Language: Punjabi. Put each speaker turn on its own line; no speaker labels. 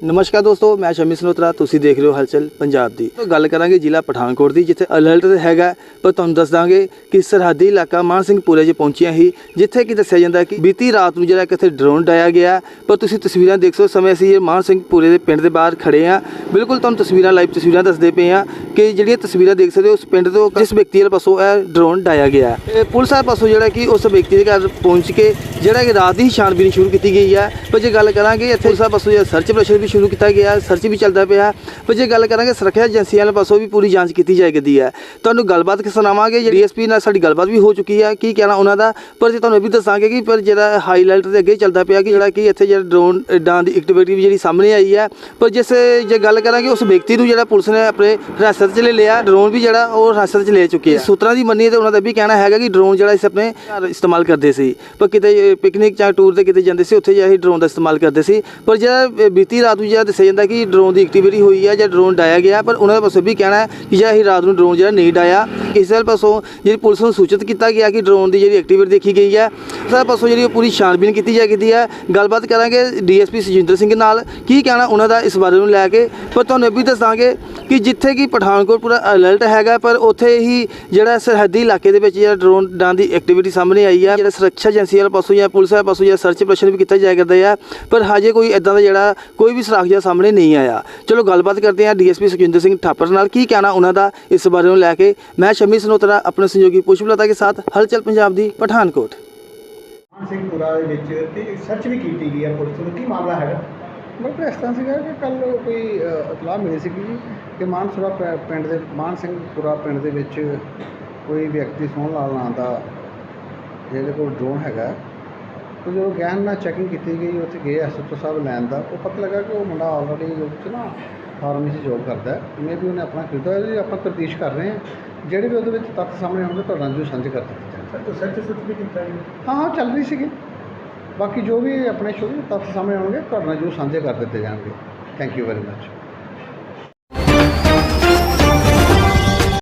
ਨਮਸਕਾਰ ਦੋਸਤੋ, ਮੈਂ ਸ਼ਮੀ ਸਨੋਤਰਾ ਤੁਸੀਂ ਦੇਖ ਰਹੇ ਹੋ ਹਲਚਲ ਪੰਜਾਬ ਦੀ। ਗੱਲ ਕਰਾਂਗੇ ਜ਼ਿਲ੍ਹਾ ਪਠਾਨਕੋਟ ਦੀ, ਜਿੱਥੇ ਅਲਰਟ ਹੈਗਾ ਪਰ ਤੁਹਾਨੂੰ ਦੱਸ ਦਾਂਗੇ ਕਿ ਸਰਹੱਦੀ ਇਲਾਕਾ ਮਾਨ ਸਿੰਘਪੁਰੇ 'ਚ ਪਹੁੰਚਿਆ ਹੀ ਜਿੱਥੇ ਕਿ ਦੱਸਿਆ ਜਾਂਦਾ ਕਿ ਬੀਤੀ ਰਾਤ ਨੂੰ ਜਿਹੜਾ ਕਿਥੇ ਡਰੋਨ ਡਾਇਆ ਗਿਆ ਪਰ ਤੁਸੀਂ ਤਸਵੀਰਾਂ ਦੇਖ ਸਕਦੇ ਸਮੇਂ ਅਸੀਂ ਇਹ ਮਾਨ ਸਿੰਘਪੁਰੇ ਦੇ ਪਿੰਡ ਦੇ ਬਾਹਰ ਖੜੇ ਆ ਬਿਲਕੁਲ ਤੁਹਾਨੂੰ ਤਸਵੀਰਾਂ ਲਾਈਵ ਤਸਵੀਰਾਂ ਦੱਸਦੇ ਪਏ ਆ ਕਿ ਜਿਹੜੀਆਂ ਤਸਵੀਰਾਂ ਦੇਖ ਸਕਦੇ ਹੋ, ਉਸ ਪਿੰਡ ਤੋਂ ਜਿਸ ਵਿਅਕਤੀ ਦੇ ਪਾਸੋਂ ਇਹ ਡਰੋਨ ਡਾਇਆ ਗਿਆ ਇਹ ਪੁਲਿਸ ਵਾਲੇ ਪਾਸੋਂ ਜਿਹੜਾ ਕਿ ਉਸ ਵਿਅਕਤੀ ਦੇ ਘਰ ਪਹੁੰਚ ਕੇ ਜਿਹੜਾ ਕਿ ਰਾਤ ਦੀ ਹੀ ਛਾਣਬੀਨ ਸ਼ੁਰੂ ਕੀਤੀ ਗਈ ਹੈ, ਪਰ ਜੇ ਗੱਲ ਕਰਾਂਗੇ ਇੱਥੇ ਪੁਲਿਸ ਵਾਲੇ ਪਾਸੋਂ ਜਿਹੜਾ ਸਰਚ ਆਪਰੇਸ਼ਨ ਵੀ ਸ਼ੁਰੂ ਕੀਤਾ ਗਿਆ ਸਰਚ ਵੀ ਚੱਲਦਾ ਪਿਆ। ਪਰ ਜੇ ਗੱਲ ਕਰਾਂਗੇ ਸੁਰੱਖਿਆ ਏਜੰਸੀਆਂ ਵਾਲੇ ਪਾਸੋਂ ਵੀ ਪੂਰੀ ਜਾਂਚ ਕੀਤੀ ਜਾਏਗੀ ਹੈ। ਤੁਹਾਨੂੰ ਗੱਲਬਾਤ ਕਿ ਸੁਣਾਵਾਂਗੇ ਜਿਹੜੀ ਡੀਐਸਪੀ ਨਾਲ ਸਾਡੀ ਗੱਲਬਾਤ ਵੀ ਹੋ ਚੁੱਕੀ ਹੈ। ਕੀ ਕਹਿਣਾ ਉਹਨਾਂ ਦਾ? ਪਰ ਜੇ ਤੁਹਾਨੂੰ ਇਹ ਵੀ ਦੱਸਾਂਗੇ ਕਿ ਪਰ ਜਿਹੜਾ ਹਾਈਲਾਈਟ ਦੇ ਅੱਗੇ ਚੱਲਦਾ ਪਿਆ ਕਿ ਜਿਹੜਾ ਕਿ ਇੱਥੇ ਜਿਹੜਾ ਡਰੋਨ ਡਾਂ ਦੀ ਐਕਟੀਵਿਟੀ ਵੀ ਜਿਹੜੀ ਸਾਹਮਣੇ ਆਈ ਹੈ। ਪਰ ਜਿਸ ਜੇ ਗੱਲ ਕਰਾਂਗੇ ਉਸ ਵਿਅਕਤੀ ਨੂੰ ਜਿਹੜਾ ਪੁਲਿਸ ਨੇ ਆਪਣੇ ਹਿਰਾਸਤ 'ਚ ਲੈ ਲਿਆ ਡਰੋਨ ਵੀ ਜਿਹੜਾ ਉਹ ਹਿਰਾਸਤ 'ਚ ਲੈ ਚੁੱਕੀ ਹੈ ਸੂਤਰਾਂ ਦੀ ਮੰਨੀਏ ਤੇ ਉਹਨਾਂ ਦਾ ਇਹ ਵੀ ਕਹਿਣਾ ਹੈਗਾ ਕਿ ਡਰੋਨ ਜਿਹੜਾ ਇਸ ਆਪਣੇ ਘਰ ਇਸਤੇਮਾਲ ਕਰਦੇ ਸੀ। ਪਰ ਕਿਤੇ ਪਿਕਨਿਕ ਜਾਂ ਟੂਰ ਤੇ ਕਿਤੇ ਜਾਂਦੇ ਸੀ, ਉੱਥੇ ਜਿਹੜਾ ਇਹ ਡਰੋਨ ਦਾ ਇਸਤੇਮਾਲ ਕਰਦੇ ਸੀ। ਪਰ ਜਿਹੜਾ ਬੀਤੀ ਰਾਤ ਨੂੰ ਜਿਹੜਾ ਦੱਸਿਆ ਜਾਂਦਾ ਕਿ ਡਰੋਨ ਦੀ ਐਕਟੀਵਿਟੀ ਹੋਈ ਹੈ ਜਾਂ ਡਰੋਨ ਡਾਇਆ ਗਿਆ, ਪਰ ਉਹਨਾਂ ਦਾ ਪਾਸੋਂ ਵੀ ਕਹਿਣਾ ਹੈ ਕਿ ਜਿਹੜਾ ਅਸੀਂ ਰਾਤ ਨੂੰ ਡਰੋਨ ਜਿਹੜਾ ਨਹੀਂ ਡਾਇਆ। ਇਸ ਦੇ ਪਾਸੋਂ ਜਿਹੜੀ ਪੁਲਿਸ ਨੂੰ ਸੂਚਿਤ ਕੀਤਾ ਗਿਆ ਕਿ ਡਰੋਨ ਦੀ ਜਿਹੜੀ ਐਕਟੀਵਿਟੀ ਦੇਖੀ ਗਈ ਹੈ, ਉਸ ਪਾਸੋਂ ਜਿਹੜੀ ਉਹ ਪੂਰੀ ਛਾਣਬੀਨ ਕੀਤੀ ਜਾਏਗੀ ਹੈ। ਗੱਲਬਾਤ ਕਰਾਂਗੇ ਡੀਐਸਪੀ ਸੁਜਿੰਦਰ ਸਿੰਘ ਨਾਲ, ਕੀ ਕਹਿਣਾ ਉਹਨਾਂ ਦਾ ਇਸ ਬਾਰੇ ਨੂੰ ਲੈ ਕੇ, ਪਰ ਤੁਹਾਨੂੰ ਇਹ ਵੀ ਦੱਸਾਂਗੇ ਕਿ ਜਿੱਥੇ ਕਿ ਪਠਾਨਕੋਟ ਪੂਰਾ ਅਲਰਟ ਹੈਗਾ, ਪਰ ਉੱਥੇ ਹੀ ਜਿਹੜਾ ਸਰਹੱਦੀ ਇਲਾਕੇ ਦੇ ਵਿੱਚ ਜਿਹੜਾ ਡਰੋਨ ਡਾਂ ਦੀ ਐਕਟੀਵਿਟੀ ਸਾਹਮਣੇ ਆਈ ਹੈ ਜਿਹੜਾ ਸੁਰੱਖਿਆ ਏਜੰਸੀ ਵਾਲੇ ਪਾਸੋਂ ਜਾਂ ਪੁਲਿਸ ਵਾਲੇ ਪਾਸੋਂ ਜਾਂ ਸਰਚ ਆਪਰੇਸ਼ਨ ਵੀ ਕੀਤਾ ਜਾ ਕਰਦਾ ਹੈ ਪਰ ਹਜੇ ਕੋਈ ਇਦਾਂ ਦਾ ਜਿਹੜਾ ਕੋਈ ਵੀ ਸੁਰਾਖ ਜਿਹਾ ਸਾਹਮਣੇ ਨਹੀਂ ਆਇਆ। ਚਲੋ ਗੱਲਬਾਤ ਕਰਦੇ ਹਾਂ ਡੀਐਸਪੀ ਸੁਖਿੰਦਰ ਸਿੰਘ ਠਾਪਰ ਨਾਲ। ਕੀ ਕਹਿਣਾ ਉਹਨਾਂ ਦਾ ਇਸ ਬਾਰੇ ਨੂੰ ਲੈ ਕੇ? ਮੈਂ ਸ਼ਮੀ ਸਨੋਤਰਾ ਆਪਣੇ ਸਹਿਯੋਗੀ ਪੁਸ਼ਪਲਤਾ ਕੇ ਸਾਥ ਹਲਚਲ ਪੰਜਾਬ ਦੀ ਪਠਾਨਕੋਟ।
ਮਾਨ ਸਿੰਘਪੁਰਾ ਦੇ ਵਿੱਚ ਤੇ ਸਰਚ ਵੀ ਕੀਤੀ ਗਈ ਹੈ ਪੁਲਿਸ ਨੂੰ? ਕੀ ਮਾਮਲਾ ਹੈਗਾ?
ਡਾਕਟਰ ਇਸ ਤਰ੍ਹਾਂ ਸੀਗਾ ਕਿ ਕੱਲ ਕੋਈ ਇਤਲਾਹ ਮਿਲੀ ਜੀ ਕਿ ਮਾਨਸੁਰਾ ਪਿੰਡ ਦੇ ਮਾਨ ਸਿੰਘਪੁਰਾ ਪਿੰਡ ਦੇ ਵਿੱਚ ਕੋਈ ਵਿਅਕਤੀ ਸੋਹਣ ਲਾਲ ਨਾਂ ਦਾ ਜਿਹਦੇ ਕੋਲ ਡਰੋਨ ਹੈਗਾ। ਤੇ ਜਦੋਂ ਗਹਿਨ ਨਾਲ ਚੈਕਿੰਗ ਕੀਤੀ ਗਈ ਉੱਥੇ ਗਏ ਐਸਐਚਓ ਸਾਹਿਬ ਲੈਣ ਦਾ ਉਹ ਪਤਾ ਲੱਗਾ ਕਿ ਉਹ ਮੁੰਡਾ ਆਲਰੇਡੀ ਉਹ 'ਚ ਨਾ ਫਾਰਮੇਸੀ ਜੋਬ ਕਰਦਾ ਹੈ। ਮੇ ਵੀ ਉਹਨੇ ਆਪਣਾ ਹੈ ਜੀ ਆਪਾਂ ਤਫਤੀਸ਼ ਕਰ ਰਹੇ ਹਾਂ ਜਿਹੜੇ ਵੀ ਉਹਦੇ ਵਿੱਚ ਤੱਥ ਸਾਹਮਣੇ ਆਉਣਗੇ ਤੁਹਾਡੇ ਨਾਲ ਜੋ ਸਾਂਝੇ ਕਰ ਦਿੱਤੇ ਜਾਣਗੇ।
ਸਰ ਤੋਂ ਸਰਚ ਸੁਚ ਵੀ ਕੀਤਾ ਜੀ?
ਹਾਂ ਹਾਂ ਚੱਲ ਰਹੀ ਸੀਗੀ। ਬਾਕੀ ਜੋ ਵੀ ਆਪਣੇ ਸ਼ੋਅ ਤੱਥ ਸਾਹਮਣੇ ਆਉਣਗੇ ਤੁਹਾਡੇ ਨਾਲ ਜੋ ਸਾਂਝੇ ਕਰ ਦਿੱਤੇ ਜਾਣਗੇ। Thank you very much